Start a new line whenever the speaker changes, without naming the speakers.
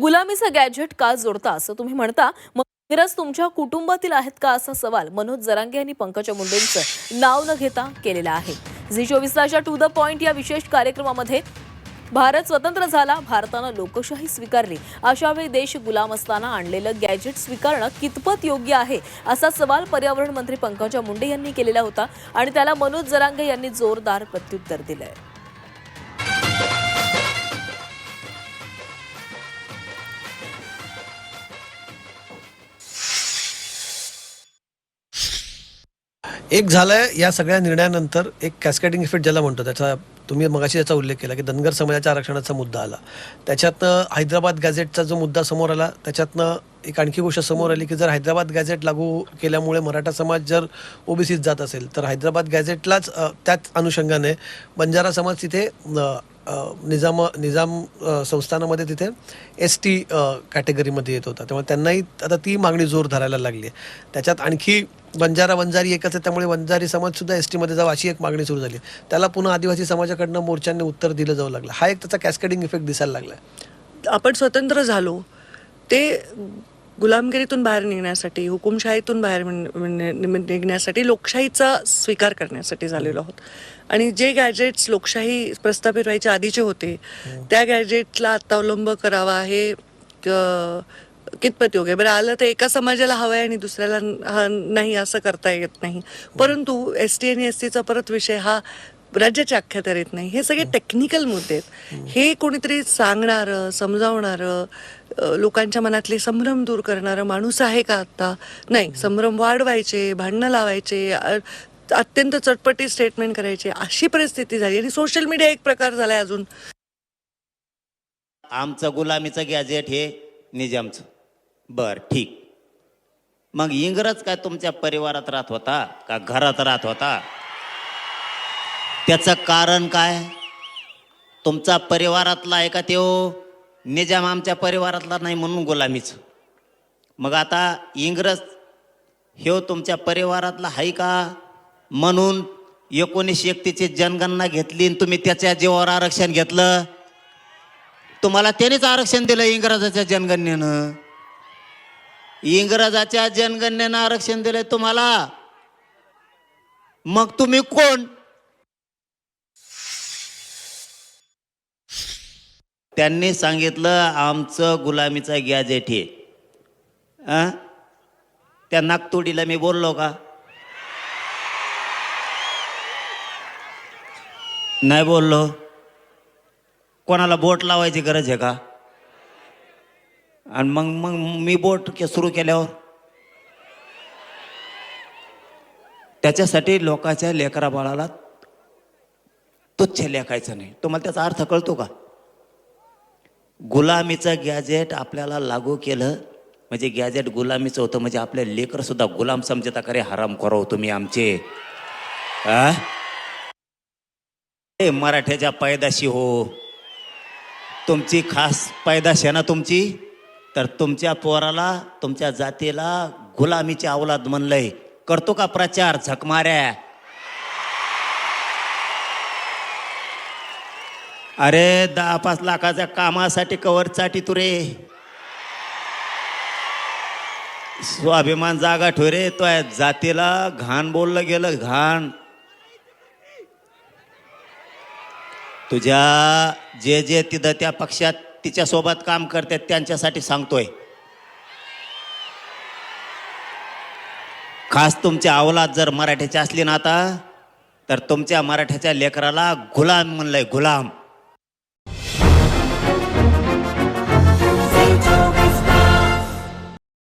गुलामीचं gadget का जोडता असं तुम्ही म्हणता. मग तुमच्या कुटुंबातील आहेत का असा सवाल मनोज जरांगे यांनी पंकजा मुंडेंचं नाव न घेता केलेला आहे. झी चोवीस तासच्या टू द पॉइंट या विशेष कार्यक्रमामध्ये भारत स्वतंत्र झाला. भारतानं लोकशाही स्वीकारली. अशावेळी देश गुलाम असताना आणलेलं गॅजेट स्वीकारणं कितपत योग्य आहे असा सवाल पर्यावरण मंत्री पंकजा मुंडे यांनी केलेला होता आणि त्याला मनोज जरांगे यांनी जोरदार प्रत्युत्तर दिलंय.
एक झालंय या सगळ्या निर्णयानंतर एक कॅस्केटिंग इफेक्ट ज्याला म्हणतो त्याचा तुम्ही मगाशी याचा उल्लेख केला की धनगर समाजाच्या आरक्षणाचा मुद्दा आला. त्याच्यातनं हैदराबाद गॅझेटचा जो मुद्दा समोर आला त्याच्यातनं एक आणखी गोष्ट समोर आली की जर हैदराबाद गॅझेट लागू केल्यामुळे मराठा समाज जर ओबीसीत जात असेल तर हैदराबाद गॅझेटलाच त्याच अनुषंगाने बंजारा समाज तिथे निजाम निजाम संस्थानामध्ये तिथे एस टी कॅटेगरीमध्ये येत होता. त्यामुळे त्यांनाही आता ती मागणी जोर धरायला लागली आहे. त्याच्यात आणखी बंजारा वंजारी एकच आहे त्यामुळे वंजारी समाजसुद्धा एस टीमध्ये जावं अशी एक मागणी सुरू झाली. त्याला पुन्हा आदिवासी समाजाकडनं मोर्चांनी उत्तर दिलं जाऊ लागलं. हा एक त्याचा कॅस्केडिंग इफेक्ट दिसायला लागला
आपण स्वतंत्र झालो. ते गुलामगिरीतून बाहेर निघण्यासाठी हुकुमशाहीतून बाहेर निघ- निघ- निघण्यासाठी लोकशाहीचा स्वीकार करण्यासाठी झालेलो आहोत. आणि जे गॅजेट्स लोकशाही प्रस्थापित व्हायच्या आधीचे होते त्या गॅजेटला आता अवलंब करावा हे कितपत योग्य? बरं आलं तर एका समाजाला हवं आहे आणि दुसऱ्याला नाही असं करता येत नाही. परंतु एस टी आणि एस टीचा परत विषय हा राज्याच्या अख्ख्यात येत नाही. हे सगळे टेक्निकल मुद्दे आहेत. हे कोणीतरी सांगणारं समजावणारं लोकांच्या मनातले संभ्रम दूर करणारं माणूस आहे का आता नाही. संभ्रम वाढवायचे भांडणं लावायचे अत्यंत चटपटी स्टेटमेंट करायचे. अशी परिस्थिती झाली आणि सोशल मीडिया एक प्रकार झालाय अजून.
आमचं गुलामीचं गॅजेट हे निजामचं. बर ठीक. मग इंग्रज काय तुमच्या परिवारात राहत होता? का घरात राहत होता? त्याचं कारण काय? तुमचा परिवारातला आहे का त्यो? निजाम आमच्या परिवारातला नाही म्हणून गुलामीचं. मग आता इंग्रज ह्यो तुमच्या परिवारातला आहे का? म्हणून एकोणीसशे एकतीची जनगणना घेतली आणि तुम्ही त्याच्या जीवावर आरक्षण घेतलं. तुम्हाला त्यानेच आरक्षण दिलं इंग्रजाच्या जनगणनेनं. इंग्रजाच्या जनगणनेनं आरक्षण दिलं तुम्हाला. मग तुम्ही कोण? त्यांनी सांगितलं आमचं गुलामीचं गॅजेट हे. आ? त्या नागतोडीला मी बोललो का? नाही बोललो. कोणाला बोट लावायची गरज आहे का? आणि मग मग मी बोट के सुरू केल्यावर? त्याच्यासाठी लोकांच्या लेकरा बाळाला तुच्छ लेखायचं नाही. तुम्हाला त्याचा अर्थ कळतो का? गुलामीचं गॅजेट आपल्याला लागू केलं. म्हणजे गॅजेट गुलामीचं होतं. म्हणजे आपले लेकरसुद्धा गुलाम समजता करे हराम करो हो तुम्ही आमचे. आ? ए, मराठ्याच्या पैदाशी हो. तुमची खास पायदाशी आहे ना तुमची? तर तुमच्या पोराला तुमच्या जातीला गुलामीची अवलाद म्हणलंय. करतो का प्रचार? झकमाऱ्या अरे दहा पाच लाखाच्या कामासाठी कवर चाटी तू रे. स्वाभिमान जागा ठेव रे तो या जातीला घाण बोललं गेलं घाण. तुझ्या जे जे तिथं त्या पक्षात तिच्यासोबत काम करतात त्यांच्यासाठी सांगतोय. खास तुमच्या अवलाद जर मराठ्याची असली ना आता तर तुमच्या मराठ्याच्या लेकराला गुलाम म्हणलंय गुलाम.